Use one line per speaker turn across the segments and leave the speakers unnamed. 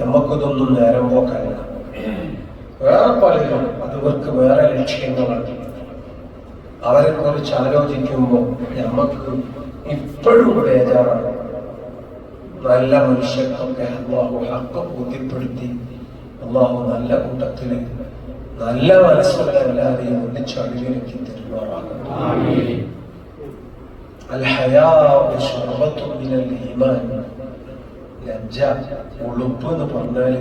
നമുക്കിതൊന്നും നേരം പോക്കല്ല വേറെ പലരും അതുവർക്ക് വേറെ ലക്ഷ്യങ്ങളാണ് അവരെ കുറിച്ച് ആലോചിക്കുമ്പോൾ നമുക്ക് ഇപ്പോഴും ബേജാറാണ് നല്ല മനുഷ്യർക്കൊക്കെ അള്ളാഹു ഹക്ക് ബോധ്യപ്പെടുത്തി അള്ളാഹു നല്ല കൂട്ടത്തില് നല്ല മനസ്സുള്ള എല്ലാവരെയും ഒന്നിച്ചടിയിലേക്ക് തരുമാറാകും الحياء شعبة من الإيمان ലജ്ജ ഉളുപ്പ് എന്ന് പറഞ്ഞാൽ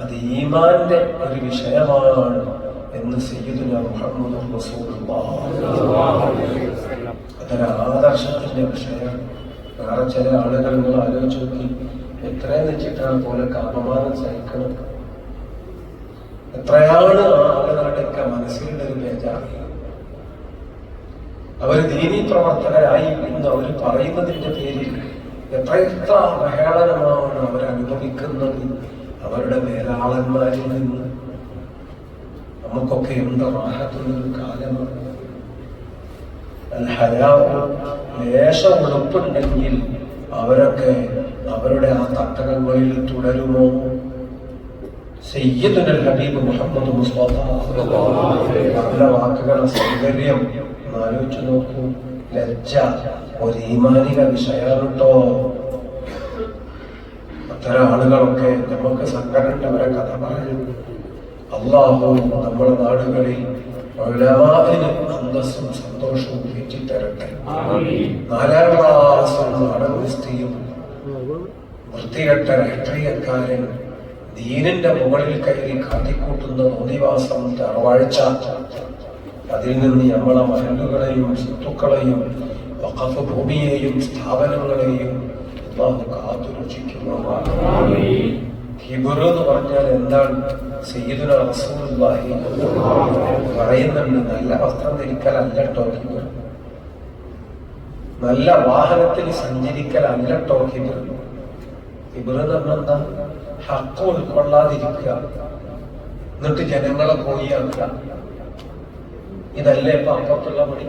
അത് ഈമാന്റെ ഒരു വിഷയമാണ് എന്ന് സയ്യിദുന മുഹമ്മദ് അതൊരു വിഷയമാണ്. വേറെ ചില ആളുകൾ നിങ്ങൾ ആലോചിച്ച് നോക്കി എത്രയെന്ന് വെച്ചിട്ടാണ് പോലെ കാമമാനം സഹിക്കണം എത്രയാണ് ആളുകളുടെ ആളുകളുടെയൊക്കെ മനസ്സിലുള്ള ഒരു ബേജാറ് അവർ ദീനീ പ്രവർത്തകരായി എന്ന് അവർ പറയുന്നതിന്റെ പേരിൽ എത്രയെത്ര അവഹേളനമാണ് അവരനുഭവിക്കുന്നത് അവരുടെ മേലാളന്മാരിൽ നിന്ന്. നമുക്കൊക്കെ എന്ത് റാഹത്തുള്ളൊരു കാലമാണ്. ഹയാവ് അവരൊക്കെ അവരുടെ ആ തട്ടകങ്ങളിൽ തുടരുമോ? സയ്യിദുൽ ഹബീബ് മുഹമ്മദ് മുസ്തഫ അവരുടെ വാക്കുകളുടെ സൗന്ദര്യം ആലോചിച്ചു നോക്കൂ. ലജ്ജ ഒരു ഈമാനിക വിഷയമാണ് കേട്ടോ. അത്തരം ആളുകളൊക്കെ നമുക്ക് സങ്കടമുള്ളവരെ കഥ പറയും. അള്ളാഹു നമ്മുടെ നാടുകളിൽ അന്തസ്സും സന്തോഷവും തരട്ടെ നാലാം ക്ലാസ് നാടകസ്ഥയും വൃത്തികെട്ട രാഷ്ട്രീയക്കാരൻ ദീനിന്റെ മുകളിൽ കയറി കാട്ടിക്കൂട്ടുന്ന നോദിവാസം തറവാഴ്ച അതിൽ നിന്ന് നമ്മളെ മരലുകളെയും സ്വത്തുക്കളെയും വഖഫ് ഭൂമിയെയും സ്ഥാപനങ്ങളെയും അള്ളാഹു കാത്തു രക്ഷിക്കുന്നതാണ് ഹിബർ പറഞ്ഞാൽ എന്താണ്? പറയുന്നുണ്ട് നല്ല വസ്ത്രം ധരിക്കലല്ല നല്ല വാഹനത്തിൽ സഞ്ചരിക്കലല്ല ഹിബർ എന്ന് പറഞ്ഞാൽ എന്താ? ഹക്ക് ഉൾക്കൊള്ളാതിരിക്കുക എന്നിട്ട് ജനങ്ങളെ പോയി അല്ല ഇതല്ലേ ഇപ്പൊ അപ്പുറത്തുള്ള പണി?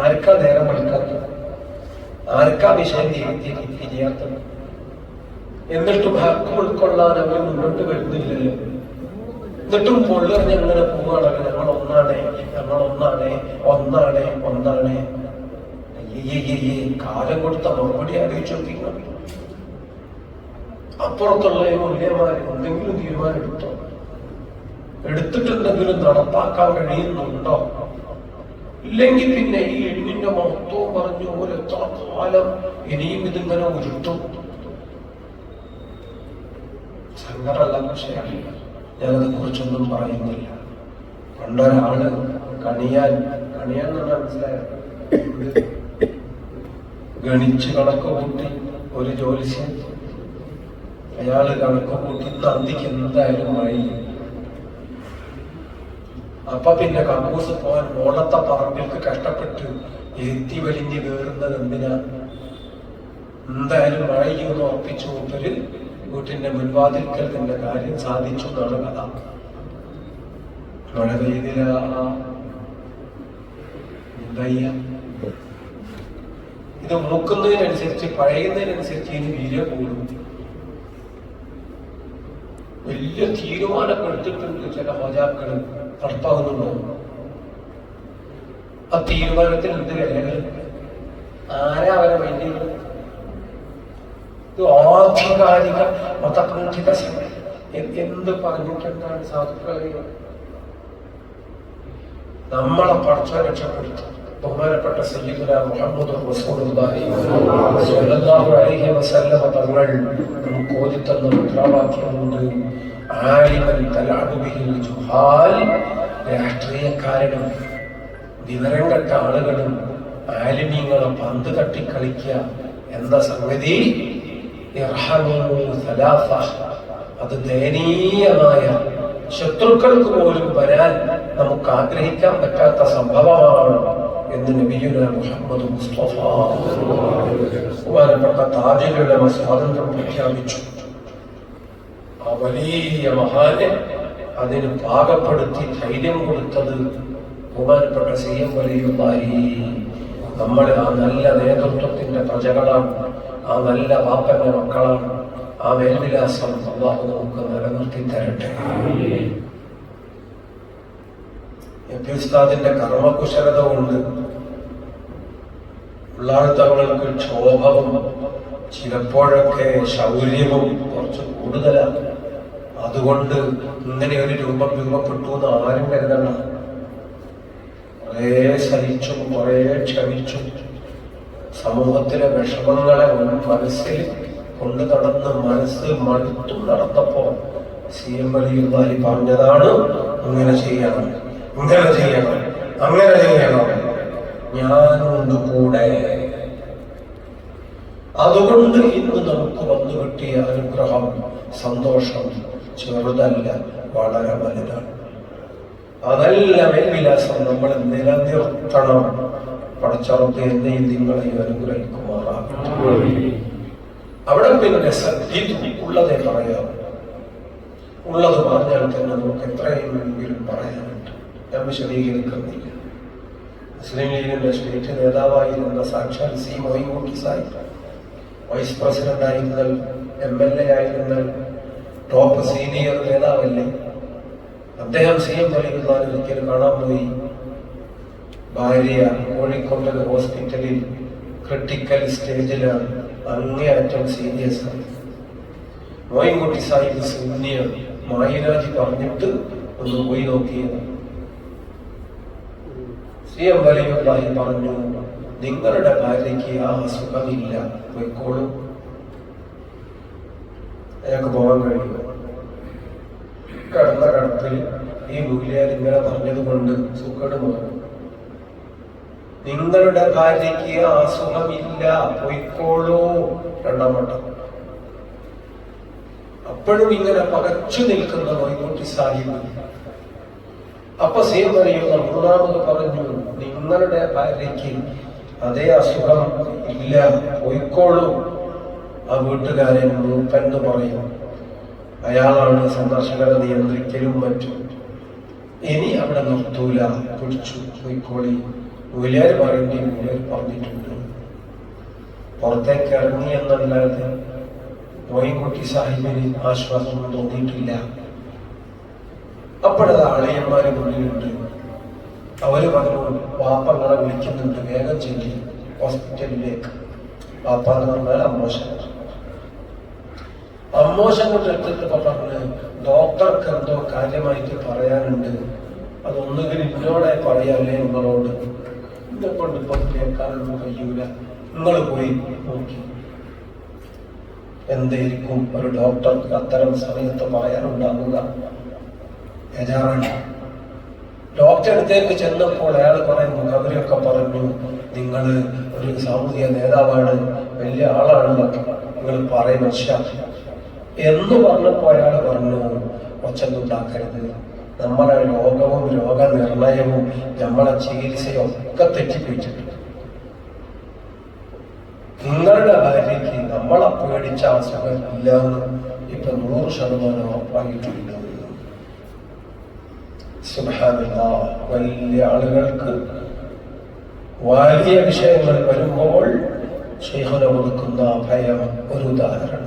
ആർക്കാ നേരം എടുക്കാത്തത്? ആർക്കാ വിഷയം തിരിയാത്ത എന്നിട്ടും ഹക്ക് ഉൾക്കൊള്ളാൻ അവർ മുന്നോട്ട് വരുന്നില്ലല്ലോ എന്നിട്ടും പൊള്ളറിഞ്ഞ് അങ്ങനെ പോവുകയാണല്ലോ ഞങ്ങൾ ഒന്നാണ് ഞങ്ങൾ ഒന്നാണ് ഒന്നാണ്. ഒന്നാണ് കാലം കൊടുത്ത മറുപടി ആലോചിച്ച് അപ്പുറത്തുള്ള ഈ മൂല്യന്മാർ എന്തെങ്കിലും തീരുമാനം എടുത്തോ? എടുത്തിട്ടുണ്ടെങ്കിലും നടപ്പാക്കാൻ കഴിയുന്നുണ്ടോ? ഇല്ലെങ്കിൽ പിന്നെ ഈ എണ്ണിന്റെ മഹത്വം പറഞ്ഞു പോലെ എത്ര കാലം ഇനിയും ഇതിങ്ങനെ ഉരുട്ടും? സങ്കടമല്ല വിഷയമാണ് ഞാനതിനെ കുറിച്ചൊന്നും പറയുന്നില്ല. പണ്ടൊരാൾ കണിയാൻ കണിയാൻ പറഞ്ഞാൽ മനസ്സിലായത് ഗണിച്ച് കണക്ക് കൂട്ടി ഒരു ജോലിസ്യൻ അയാൾ കണക്ക് കൂട്ടി തന്തിക്ക് എന്തായാലും വഴി അപ്പൊ പിന്നെ കക്കൂസ് പോകാൻ ഓണത്തെ പറമ്പിലേക്ക് കഷ്ടപ്പെട്ട് എത്തി വലിഞ്ഞ് കയറുന്നത് എന്തിനാ? എന്തായാലും മഴയെന്ന് ഉറപ്പിച്ചു മൂപ്പര് വീട്ടിന്റെ മുൻവാതിൽക്കൽ തന്നെ കാര്യം സാധിച്ചു എന്നാണ് കഥ മഴ പെയ്തില്ല. ഇത് മൂക്കുന്നതിനനുസരിച്ച് പഴയുന്നതിനനുസരിച്ച് ഇനി വീര കൂടും. വലിയ തീരുമാനമൊക്കെ എടുത്തിട്ടുണ്ട് ചില ഹോജാക്കൾ നടപ്പാകുന്നുണ്ടോ ആ തീരുമാനത്തിന് എന്ത് വിലകൾ ആരാ അവരെ ഇത് ആധികാരിക എ- എന്ത് പറഞ്ഞിട്ടുണ്ടാണ് സാധുക്കളെ? നമ്മളെ പഠിച്ച രക്ഷപ്പെടുത്തി. ബഹുമാനപ്പെട്ട സയ്യിദുന തങ്ങൾ നമുക്ക് ഓതിത്തന്ന മുദ്രാവാക്യമുണ്ട്. രാഷ്ട്രീയക്കാരനും വിവരം കെട്ട ആളുകളും ആലിമീങ്ങളെ പന്ത് തട്ടി കളിക്കുക എന്താ സംഗതി. അത് ദയനീയമായ ശത്രുക്കൾക്ക് പോലും വരാൻ നമുക്ക് ആഗ്രഹിക്കാൻ പറ്റാത്ത സംഭവമാണ് എന്ന് നബിയുന മുഹമ്മദ് മുസ്തഫ ബഹുമാനപ്പെട്ട താജിലുള്ള സ്വാതന്ത്ര്യം പ്രഖ്യാപിച്ചു വലിയ മഹാനെ അതിന് പാകപ്പെടുത്തി ധൈര്യം കൊടുത്തത് ബഹുമാനപ്പെട്ട സി എം വലിയുള്ളായി നമ്മൾ ആ നല്ല നേതൃത്വത്തിന്റെ പ്രജകളാണ് ആ നല്ല വാപ്പന്റെ മക്കളാണ്. ആ മേൽവിലാസം അള്ളാഹു നമുക്ക് നിലനിർത്തി തരട്ടെ. എപ്പി ഉസ്താദിന്റെ കർമ്മകുശലത കൊണ്ട് ഉള്ളാഴ്ത്തങ്ങൾക്ക് ക്ഷോഭവും ചിലപ്പോഴൊക്കെ ശൗര്യവും കുറച്ച് കൂടുതലാണ്. അതുകൊണ്ട് ഇങ്ങനെ ഒരു രൂപം രൂപപ്പെട്ടു എന്ന് ആരും കരുതണ്ട. കുറേ സഹിച്ചും കുറേ ക്ഷമിച്ചും സമൂഹത്തിലെ വിഷമങ്ങളെ മനസ്സിൽ കൊണ്ടു നടന്ന് മനസ്സ് മടുത്തും നടന്നപ്പോ സി എം വലിയുള്ളി പറഞ്ഞതാണ് ഇങ്ങനെ ചെയ്യണം ഇങ്ങനെ ചെയ്യണം അങ്ങനെ ചെയ്യണം. ഞാനുണ്ട് കൂടെ. അതുകൊണ്ട് ഇന്ന് നമുക്ക് വന്നു കിട്ടിയ അനുഗ്രഹം സന്തോഷം ചെറുതല്ല വളരെ വലുതാണ്. അതല്ല മേൽവിലാസം നമ്മൾ നിലനിർത്തണം. പടച്ചറത്ത് എന്നെയും നിങ്ങളെയും അനുഗ്രഹിക്കുമാറാകട്ടെ. അവിടെ പിന്നെ സദ്യ ഉള്ളതേ പറയാം. ഉള്ളത് പറഞ്ഞാൽ തന്നെ നമുക്ക് എത്രയെങ്കിലും പറയാനുണ്ട്. ഞാൻ വിശദീകരിക്കുന്നില്ല. മുസ്ലിം ലീഗിന്റെ സ്റ്റേറ്റ് നേതാവായിരുന്ന സാക്ഷാൽ C Moyyutty Sahib. Vice president ആയിരുന്നാൽ M L A ആയിരുന്നാൽ ടോപ്പ് സീനിയർ നേതാവല്ലേ? അദ്ദേഹം സി എം വലിയുന്നാൽ ഒരിക്കൽ കാണാൻ പോയി. ഭാര്യ കോഴിക്കോട്ടെ ഹോസ്പിറ്റലിൽ ക്രിട്ടിക്കൽ സ്റ്റേജിലാണ് അങ്ങേയറ്റം സീരിയസ് ആണ്. മോയിൻകുട്ടി സാഹിബ് സൂന്യ മായിരാജി പറഞ്ഞിട്ട് ഒന്ന് പോയി നോക്കിയത്. സി എം വലിയ പറഞ്ഞു. നിങ്ങളുടെ ഭാര്യയ്ക്ക് ആ അസുഖമില്ല പോയിക്കോളും. അയാൾക്ക് പോകാൻ കഴിയും കടന്ന കടത്തിൽ ഈ മൂല്യാർ ഇങ്ങനെ പറഞ്ഞത് കൊണ്ട് സുഖട് നിങ്ങളുടെ ഭാര്യയ്ക്ക് ആ അസുഖമില്ല പൊയ്ക്കോളൂ. രണ്ടാം വട്ടം. അപ്പോഴും ഇങ്ങനെ പകച്ചു നിൽക്കുന്ന മൈനോട്ടി സാഹിബ്. അപ്പൊ സേവ് അറിയുന്ന മൂന്നാമത് പറഞ്ഞു. നിങ്ങളുടെ ഭാര്യയ്ക്ക് അതേ അസുഖം ഇല്ല. പോയിക്കോളൂ. ആ വീട്ടുകാരൻ മൂപ്പെന്ന് പറയും. അയാളാണ് സന്ദർശകരെ നിയന്ത്രിക്കലും മറ്റും. ഇനി അവിടെ നിർത്തൂല. പിടിച്ചു. പോയിക്കോളി. മൂലിയാർ പറയേണ്ടി മൂല്യാർ പറഞ്ഞിട്ടുണ്ട്. പുറത്തേക്ക് ഇറങ്ങി എന്നല്ലാതെ മോയിൻകുട്ടി സാഹിബിന് ആശ്വാസം തോന്നിയിട്ടില്ല. അപ്പോഴത് അളിയന്മാര് മുന്നിലുണ്ട്. അവർ പറഞ്ഞു വാപ്പങ്ങളെ വിളിക്കുന്നുണ്ട് വേഗം ചെല്ലി. ഹോസ്പിറ്റലിലേക്ക്. വാപ്പ എന്ന് പറഞ്ഞാൽ അമ്മോശൻ അമ്മോശൻ കൊണ്ട് എടുത്തിട്ട് പറഞ്ഞ് ഡോക്ടർക്ക് എന്തോ കാര്യമായിട്ട് പറയാനുണ്ട്. അതൊന്നുകിൽ ഇന്നോടെ പറയാല്ലേ നിങ്ങളോട്? എന്നെ കൊണ്ട് ഇപ്പൊ കേൾക്കാനൊന്നും കഴിയൂല. നിങ്ങൾ പോയി നോക്കി. എന്തായിരിക്കും ഒരു ഡോക്ടർക്ക് അത്തരം സമയത്ത് പറയാനുണ്ടാകുക ബേജാറാണ് ഡോക്ടർ അടുത്തേക്ക് ചെന്നപ്പോൾ അയാൾ കുറെ അവരൊക്കെ പറഞ്ഞു നിങ്ങൾ ഒരു സാമൂഹിക നേതാവാണ് വലിയ ആളാണ് നിങ്ങൾ പറയും എന്ന് പറഞ്ഞപ്പോൾ അയാൾ പറഞ്ഞു ഒച്ചുണ്ടാക്കരുത് നമ്മളെ രോഗവും രോഗനിർണയവും നമ്മളെ ചികിത്സയും ഒക്കെ തെറ്റിപ്പിച്ചിട്ടുണ്ട്. നിങ്ങളുടെ ഭാര്യയ്ക്ക് നമ്മളെ പേടിച്ച അസുഖം ഇല്ലാന്ന് ഇപ്പൊ നൂറ് ശതമാനം സുബ്ഹാനല്ലാ വലിയ ആളുകൾക്ക് വലിയ വിഷയങ്ങൾ വരുമ്പോൾ ശൈഖന കൊടുക്കുന്ന ഭയം ഒരു ഉദാഹരണം.